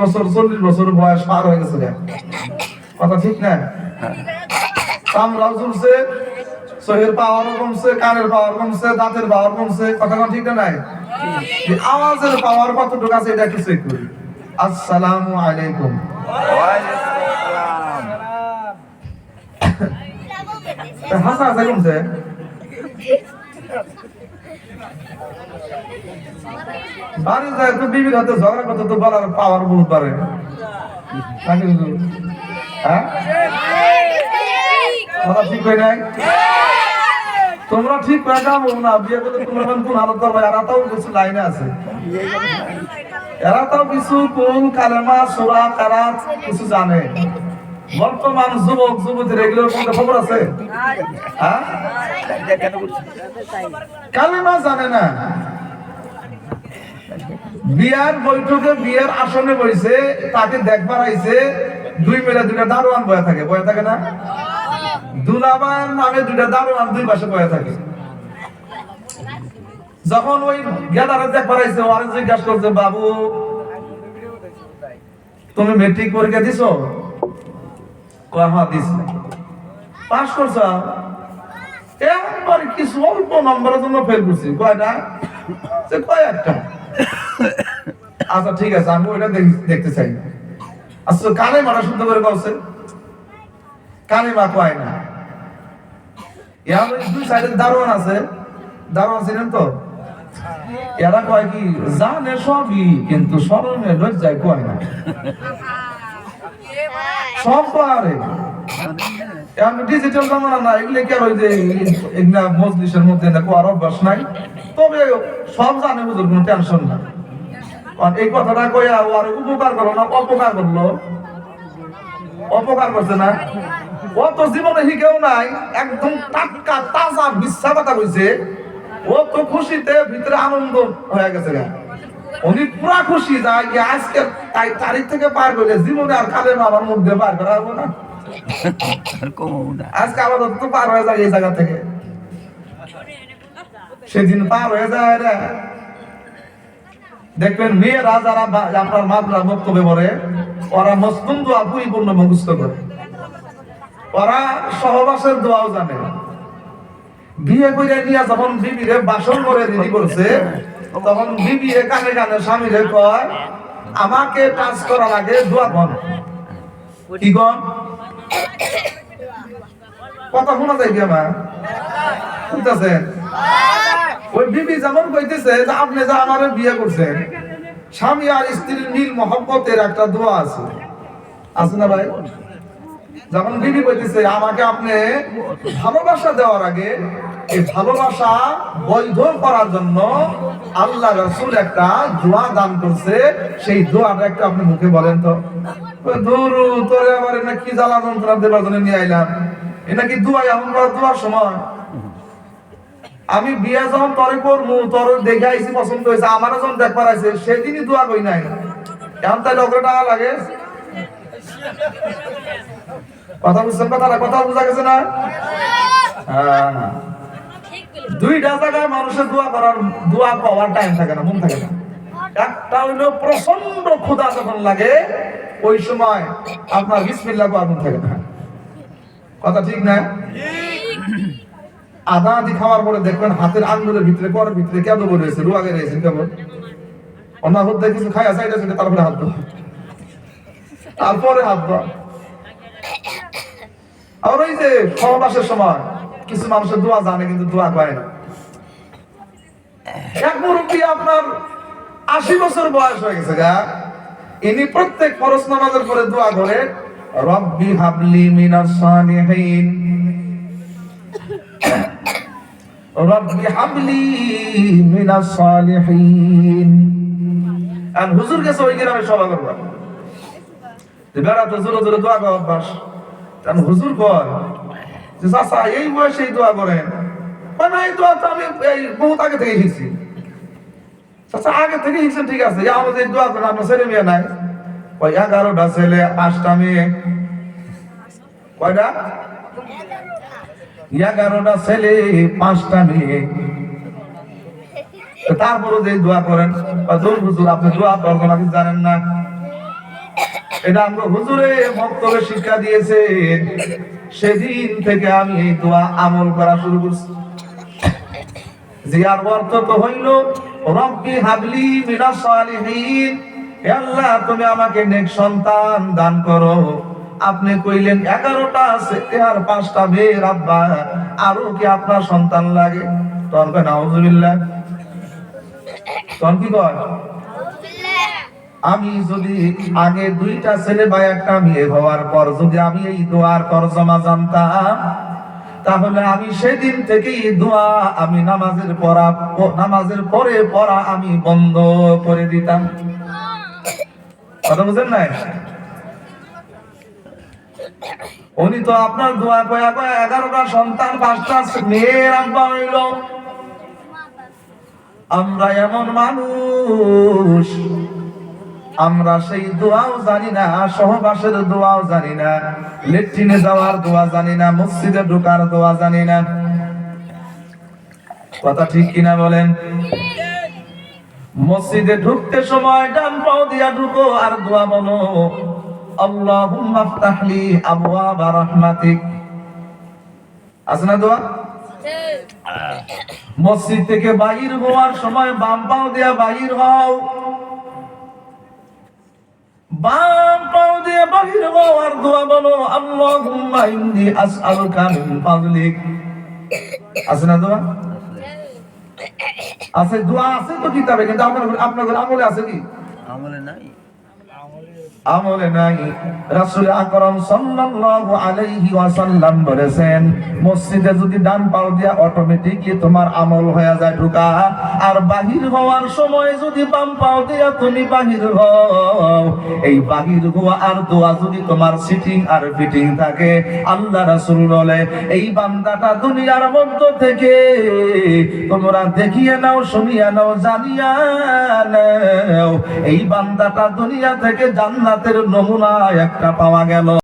বছর চল্লিশ বছর বয়স পার হয়ে গেছে কথা ঠিক না? চামড়াও ঝুলছে চোখের পাওয়ারও কমছে কানের পাওয়ার কমছে দাঁতের পাওয়ার কমছে কথা ঠিক না নাই? আওয়াজের পাওয়ার কতটুকু আছে এটা একটু চেক করি। আসসালামু আলাইকুম। হাসা হাসা কমছে। বাড়ি যায় তো বিবির হাতে ঝগড়া করতে তো বলার পাওয়ার বহুত পারে নাকি হ্যাঁ? কথা ঠিক হয় নাই? তোমরা ঠিক করে যাব না বিয়ে করতে তোমরা কোন এরা তাও কিছু লাইনে আছে। এরা তাও কিছু কোন কালেমা, সুরা কিছু জানে? বর্তমান যুবক, যুবতীর এগুলোর মধ্যে খবর আছে? হ্যাঁ? কালেমা জানে না। বিয়ার বৈঠকে বিয়ের আসনে বইছে তাকে দেখবার আইছে, দুই মেলা দুইটা দারোয়ান বয়ে থাকে বয়ে থাকে না? দুলাবার নামে দুইটা দারোয়ান দুই পাশে বয়ে থাকে। যখন ওই গেদারে দেখবার আইছে ওরে জিজ্ঞাসা করছে, বাবু, তুমি মেট্রিক পরীক্ষা দিছো? কয় হ্যাঁ দিছি। পাস করছ? একবার কিছু অল্প নম্বরের জন্য ফেল করছি। কয়টা? সে কয় একটা। আচ্ছা ঠিক আছে, আমি ওইটা দেখ- দেখতে চাই। না আচ্ছা কানে মারা শুদ্ধ করে বলছে। কানে মা কয় না। দুই সাইডে দারোয়ান আছে। দারোয়ান ছিলেন তো? এরা কয় কি, জানে সবই, কিন্তু স্মরণে লজ্জায় কয় না। সব পারে। এখন ডিজিটাল জামানা না, এগুলো কি আর ওই যে এগুলা মজলিসের মধ্যে না কোয়ার অভ্যাস নাই? তবে সব জানে বুঝুর কোনো টেনশন না এই কথাটা কইয়া ও আর উপকার করল না অপকার করল? অপকার করছে না? ও তো জীবনে শিখেও নাই একদম টাটকা তাজা মিথ্যা কথা কইছে। ও তো খুশিতে ভিতরে আনন্দ হয়ে গেছে। উনি পুরা খুশি যায় যে আজকে তাই তারিখ থেকে পার করলে জীবনে আর কালে আমার মধ্যে পার করা হবে না। আজকে আপাতত তো পার হয়ে যায় এই জায়গা থেকে। সেদিন পার হয়ে যায় রে। দেখবেন মেয়েরা যারা বা- আপনার মাত্রা বক্তব্য করে ওরা মস্তুম দোয়া পরিপূর্ণ মুখস্থ করে। ওরা সহবাসের দোয়াও জানে। বিয়ে করে নিয়ে যখন বিবিরে বাসন করে রেডি করছে, তখন বিবি এ কানে কানে স্বামীরে কয়, আমাকে কাজ করার আগে দোয়া কন কি কন কথা শোনা যায় কি আমার শুনতেছেন? ওই বিবি যেমন কইতেছে যে আপনি যে আমারে বিয়ে করছেন, স্বামী আর স্ত্রীর মিল মহব্বতের একটা দোয়া আছে। আছে না ভাই? যখন বিবি কইতেছে, আমাকে আপনি ভালোবাসা দেওয়ার আগে এই ভালোবাসা বৈধ করার জন্য আল্লাহ রসুল একটা দোয়া দান করছে। সেই দোয়াটা একটা আপনি মুখে বলেন তো। দূরু, তোরে আবার এটা কি জ্বালা যন্ত্রণা দেবার জন্য নিয়ে আইলাম? এটা কি দোয়া করার দোয়ার সময়? আমি বিয়া যখন তরে করব তোর দেখে আইসি পছন্দ হয়েছে। আমার যখন দেখবার আছে, সেদিনই দোয়া কই নাই। এখন তাই লোকের টাকা লাগে। কথা বুঝছেন কথাটা? কথা বুঝা গেছে না? হ্যাঁ। দুইটা জায়গায় মানুষের দোয়া করার, দোয়া পাওয়ার টাইম থাকে না, মন থাকে না। একটা হইল প্রচণ্ড ক্ষুধা যখন লাগে, ওই সময় আপনার বিসমিল্লাহ করার মন থাকে না। কথা ঠিক না? আদা আদি খাওয়ার পরে দেখবেন হাতের আঙ্গুলের ভিতরে কর ভিতরে বলে রয়েছে? রুয়াগে রয়েছে কেমন? অন্য হতে কিছু খাই আসা এটা তারপরে হাত তারপরে হাত ধোয়া। আর ওই যে সময় কিছু মানুষের দোয়া জানে কিন্তু দোয়া করে না। এক মুরব্বী আপনার আশি বছর বয়স হয়ে গেছে গা। ইনি প্রত্যেক ফরজ নামাজের পরে দোয়া করে, রব্বি হাবলি মিনাস সালিহিন। রব্বি হাবলি মিনাস সালিহিন। আর হুজুর গেছে ওই গ্রামে সভা করবা তো বেড়া তো জোরে জোরে দোয়া করা অভ্যাস। কারণ হুজুর কয় যে, চাচা, এই বয়সে এই দোয়া করেন। কয় না এই দোয়া তো আমি এই বহুত আগে থেকে শিখছি। চাচা, আগে থেকে শিখছেন, ঠিক আছে। আমাদের দোয়া করেন, আপনার ছেলে মেয়ে নাই। ওই এগারোটা ছেলে পাঁচটা মেয়ে। কয়টা? এগারোটা ছেলে, পাঁচটা মেয়ে। তারপরে যে দোয়া করেন আপনি দোয়া জানেন না? এটা আমরা হুজুরে শিক্ষা দিয়েছেন সেদিন থেকে আমি এই দোয়া আমল করা শুরু করছি। জিয়ার অর্থ তো হইল, রব্বি হাবলি মিনাস আল্লাহ, তুমি আমাকে নেক সন্তান দান করো। আপনি কইলেন, এগারোটা আছে আর পাঁচটা মেয়ে আব্বা। আরও কি আপনার সন্তান লাগে? তখন কয়, নাউজুবিল্লাহ। তখন কি কয়? আমি যদি আগে দুইটা ছেলে বা একটা মেয়ে হওয়ার পর যদি আমি এই দোয়ার তরজমা জানতাম, তাহলে আমি সেদিন থেকেই দোয়া আমি নামাজের পড়া, নামাজের পরে পড়া আমি বন্ধ করে দিতাম। কথা বুঝেন নাই? উনি তো আপনার দোয়া কয়া কয়া এগারোটা সন্তান, পাঁচটা মেয়ের আব্বা হইল। আমরা এমন মানুষ, আমরা সেই দোয়াও জানি না, সহবাসের দোয়াও জানি না, লেট্রিনে যাওয়ার দোয়া জানি না, মসজিদে ঢোকার দোয়া জানি না। কথা ঠিক কিনা বলেন? মসজিদে ঢুকতে সময় ডান পাও দিয়া ঢুকো আর দোয়া বলো আল্লাহুম্মা ফতাহলি আবওয়াবা রাহমাতিক। আছে না দোয়া? মসজিদ থেকে বাহির হওয়ার সময় বাম পাও দিয়া বাহির হও। বাম পাও দিয়ে বাহির হও আর দোয়া বলো আল্লাহুম্মা ইন্নী আসআলুকা মিন ফাদলিক। আছে না দোয়া? আছে। দোয়া আছে তো কিতাবে কিন্তু আপনার আপনার আমলে আছে কি? আমলে নাই। আমলে নাই। রাসূল আকরাম সাল্লাল্লাহু আলাইহি ওয়াসাল্লাম বলেছেন, মসজিদে যদি ডান পাও দিয়া অটোমেটিকলি তোমার আমল হয়ে যায় ঢুকা, আর বাহির হওয়ার সময় যদি বাম পাও দিয়া তুমি বাহির হও, এই বাহির হওয়া আর দোয়া যদি তোমার সিটিং আর ফিটিং থাকে, আল্লাহ রাসূল বলে, এই বান্দাটা দুনিয়ার মধ্য থেকে তোমরা দেখিয়ে নাও, শুনিয়া নাও, জানিয়া নাও, এই বান্দাটা দুনিয়া থেকে জান্নাতের নমুনা একটা পাওয়া গেল।